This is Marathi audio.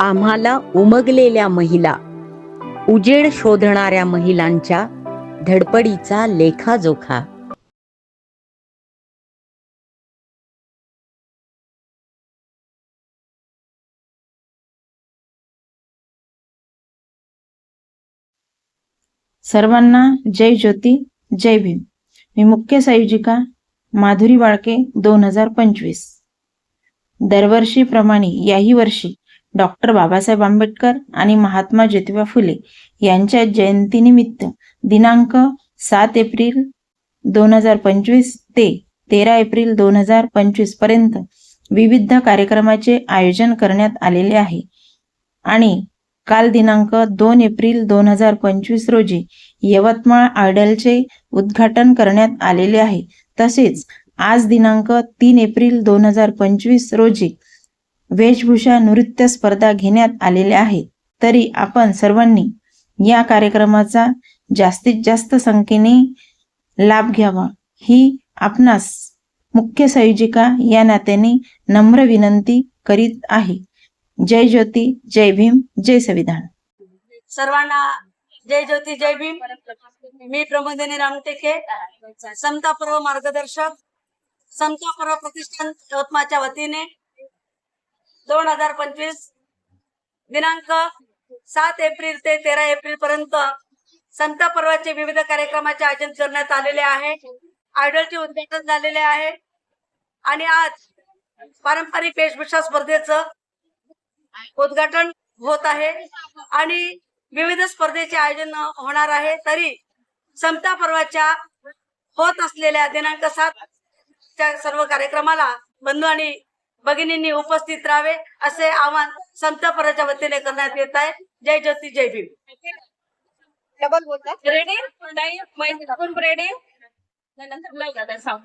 आम्हाला उमगलेल्या महिला उजेड शोधणाऱ्या महिलांच्या धडपडीचा लेखाजोखा. सर्वांना जय ज्योती जय भीम. मी मुख्य संयोजिका माधुरी बाळके दोन हजार पंचवीस. दरवर्षीप्रमाणे याही वर्षी डॉक्टर बाबासाहेब आंबेडकर आणि महात्मा ज्योतिबा फुले यांच्या जयंतीनिमित्त दिनांक सात एप्रिल दोन हजार पंचवीस ते तेरा एप्रिल दोन हजार पंचवीसपर्यंत विविध कार्यक्रमाचे आयोजन करण्यात आलेले आहे. आणि काल दिनांक दोन एप्रिल दोन हजार पंचवीस रोजी यवतमाळ आयडलचे उद्घाटन करण्यात आलेले आहे. तसेच आज दिनांक तीन एप्रिल दोन हजार पंचवीस रोजी वेशभूषा नृत्य स्पर्धा घेण्यात आलेल्या आहेत तरी आपण सर्वांनी या कार्यक्रमाचा जास्तीत जास्त संख्येने लाभ घ्यावा. ही आपणास मुख्य संयोजिका या नात्याने नम्र विनंती करीत आहे. जय ज्योती जय भीम जय संविधान. सर्वांना जय ज्योती जय भीम. मी प्रमोदिनी रामटेके समता पर्व मार्गदर्शक समता पर्व प्रतिष्ठान यवतमाळच्या वतीने दोन हजार पंचवीस दिनांक सात एप्रिल ते तेरा एप्रिल पर्यंत समता पर्वाचे विविध कार्यक्रमाचे आयोजन करण्यात आलेले आहे. आयडलचे उद्घाटन झालेले आहे. आणि आज पारंपरिक वेशभूषा स्पर्धेचं उद्घाटन होत आहे. आणि विविध स्पर्धेचे आयोजन होणार आहे. तरी समता पर्वाच्या होत असलेल्या दिनांक सात सर्व कार्यक्रमाला बंधू आणि भगिनींनी उपस्थित राहावे असे आवाहन समता पर्वाच्या वतीने करण्यात येत आहे. जय ज्योती जय भीम. डबल बोलता? रेडी रेडी सांग